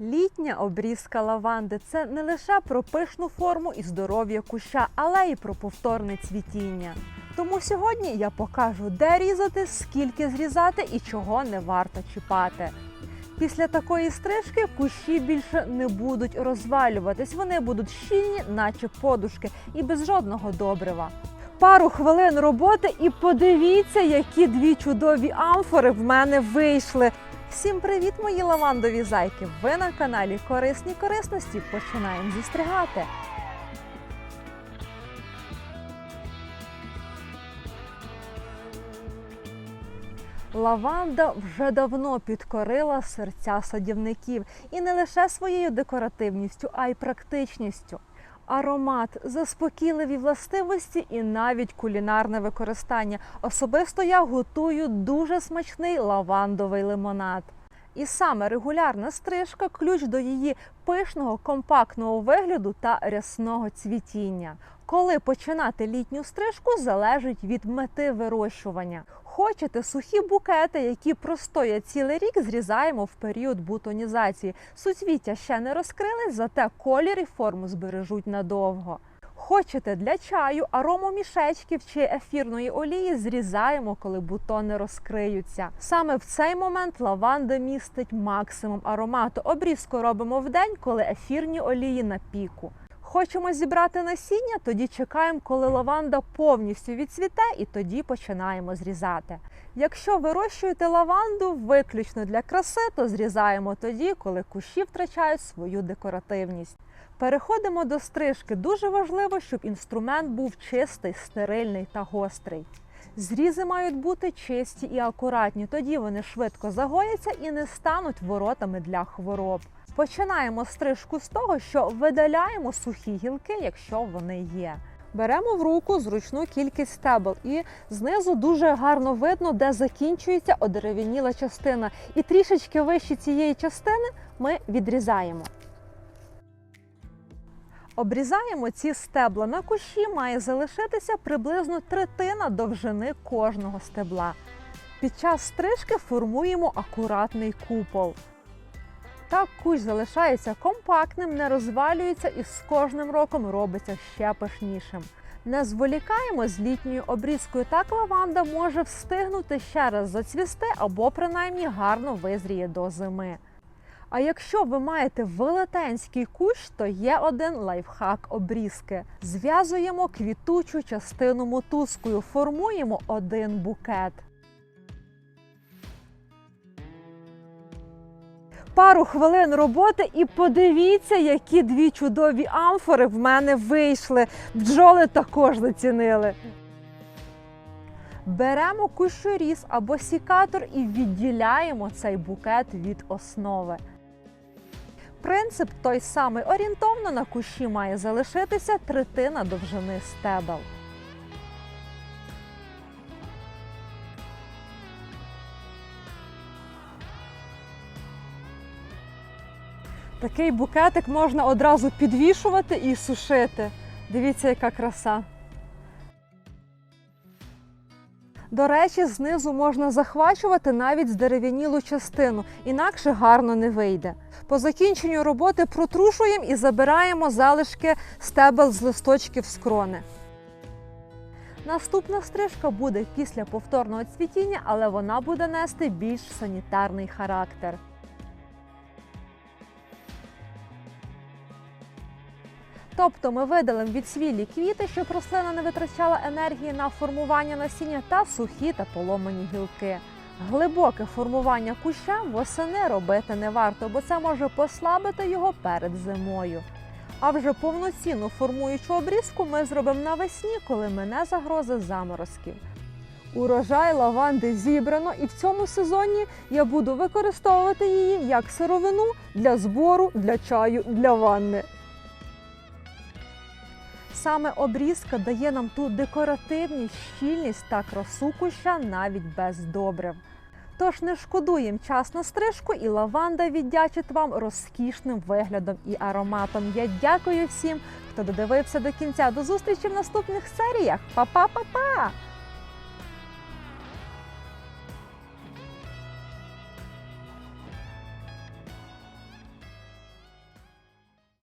Літня обрізка лаванди це не лише про пишну форму і здоров'я куща, але й про повторне цвітіння. Тому сьогодні я покажу, де різати, скільки зрізати і чого не варто чіпати. Після такої стрижки кущі більше не будуть розвалюватись, вони будуть щільні, наче подушки, і без жодного добрива. Пару хвилин роботи і подивіться, які дві чудові амфори в мене вийшли. Всім привіт, мої лавандові зайки! Ви на каналі Корисні корисності. Починаємо зістригати. Лаванда вже давно підкорила серця садівників і не лише своєю декоративністю, а й практичністю. Аромат, заспокійливі властивості і навіть кулінарне використання. Особисто я готую дуже смачний лавандовий лимонад. І саме регулярна стрижка ключ до її пишного, компактного вигляду та рясного цвітіння. Коли починати літню стрижку, залежить від мети вирощування. Хочете сухі букети, які простоять цілий рік, зрізаємо в період бутонізації. Суцвіття ще не розкрились, зате колір і форму збережуть надовго. Хочете для чаю, арому мішечків чи ефірної олії зрізаємо, коли бутони розкриються. Саме в цей момент лаванда містить максимум аромату. Обрізку робимо в день, коли ефірні олії на піку. Хочемо зібрати насіння, тоді чекаємо, коли лаванда повністю відцвіте, і тоді починаємо зрізати. Якщо вирощуєте лаванду виключно для краси, то зрізаємо тоді, коли кущі втрачають свою декоративність. Переходимо до стрижки. Дуже важливо, щоб інструмент був чистий, стерильний та гострий. Зрізи мають бути чисті і акуратні, тоді вони швидко загояться і не стануть воротами для хвороб. Починаємо стрижку з того, що видаляємо сухі гілки, якщо вони є. Беремо в руку зручну кількість стебел, і знизу дуже гарно видно, де закінчується одерев'яніла частина. І трішечки вище цієї частини ми відрізаємо. Обрізаємо ці стебла на кущі, має залишитися приблизно третина довжини кожного стебла. Під час стрижки формуємо акуратний купол. Так кущ залишається компактним, не розвалюється і з кожним роком робиться ще пишнішим. Не зволікаємо з літньою обрізкою, так лаванда може встигнути ще раз зацвісти або принаймні гарно визріє до зими. А якщо ви маєте велетенський кущ, то є один лайфхак обрізки. Зв'язуємо квітучу частину мотузкою, формуємо один букет. Пару хвилин роботи і подивіться, які дві чудові амфори в мене вийшли. Бджоли також зацінили. Беремо кущоріз або сікатор і відділяємо цей букет від основи. Принцип той самий орієнтовно на кущі має залишитися третина довжини стебел. Такий букетик можна одразу підвішувати і сушити. Дивіться, яка краса. До речі, знизу можна захвачувати навіть здерев'янілу частину, інакше гарно не вийде. По закінченню роботи протрушуємо і забираємо залишки стебел з листочків з крони. Наступна стрижка буде після повторного цвітіння, але вона буде нести більш санітарний характер. Тобто ми видалимо відсвілі квіти, щоб рослина не витрачала енергії на формування насіння та сухі та поломані гілки. Глибоке формування куща восени робити не варто, бо це може послабити його перед зимою. А вже повноцінну формуючу обрізку ми зробимо навесні, коли мине загроза заморозків. Урожай лаванди зібрано, і в цьому сезоні я буду використовувати її як сировину для збору, для чаю, для ванни. Саме обрізка дає нам ту декоративність, щільність та красу куща навіть без добрив. Тож не шкодуємо час на стрижку, і лаванда віддячить вам розкішним виглядом і ароматом. Я дякую всім, хто додивився до кінця. До зустрічі в наступних серіях. Па-па-па-па!